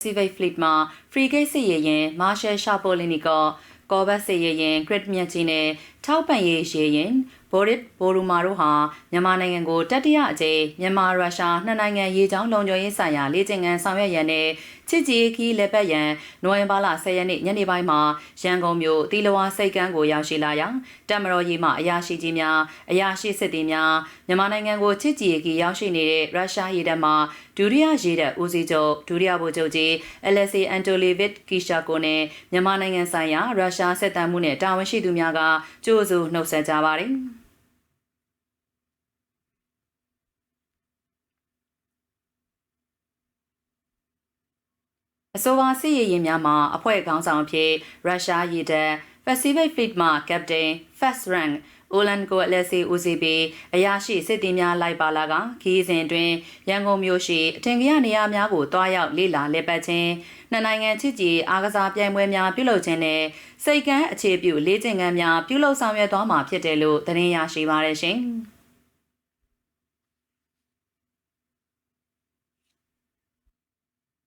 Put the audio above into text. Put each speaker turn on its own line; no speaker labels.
Pacific Fleet မှာ frigate စစ်ရေယာဉ် Marshal Shapovalov ကောဘတ်စစ်ရေယာဉ် Great မြတ်ကြီးနဲ့ထောက်ပံ့ရေးရေယာဉ် Boris Boruma တို့ဟာမြန်မာနိုင်ငံကိုတတိယအကြိမ်မြန်မာရုရှားနှစ်နိုင်ငံရေကြောင်းလုံခြုံရေးဆိုင်ရာလေ့ကျင့်ခန်းဆောင်ရွက်ရန်နဲ့ချစ်ကြည်ခီးလက်ပတ်ရန်နိုဝင်ဘာလ10ရက်နေ့ညနေပိုင်းမှာရန်ကုန်မြို့တီလဝါစိတ်ကမ်းကိုရောက်ရှိလာရာတပ်မတော်ရေးမှအရာရှိကြီးများအရာရှိစစ်သည်များမြန်မာနိုင်ငံကိုချစ်ကြည်ခီးရောက်ရှိနေတဲ့ရုရှားရေတပ်မှဒုတိယရေတပ်ဦးစီးချုပ်ဒုတိယဗိုလ်ချုပ်ကြီး Alexei Antolevich Kishako နဲ့မြန်မာနိုင်ငံဆိုင်ရာရုရှားစစ်တပ်မှုနဲ့တာဝန်ရှိသူများကကြိုးစုနှုတ်ဆက်ကြပါတယ်။ အဆိုပါစစ်ရေးရင်များမှာအဖွဲ့ခေါင်းဆောင်အဖြစ်ရုရှားရေတပ် Pacific Fleet မှ Captain First Rank Olenko Alexei ဦးစီးပြီးအရာရှိစစ်သည်များလိုက်ပါလာကခီးစဉ်တွင်ရန်ကုန်မြို့ရှိအထင်ကြီးနေရာများကိုတွားရောက်လေ့လာလည်ပတ်ခြင်းနှစ်နိုင်ငံချစ်ကြည်အားကစားပြိုင်ပွဲများပြုလုပ်ခြင်းနဲ့စိတ်ကမ်းအခြေပြုလေ့ကျင့်ခန်းများပြုလုပ်ဆောင်ရွက်သွားမှာဖြစ်တယ်လို့သတင်းရရှိပါရရှင်။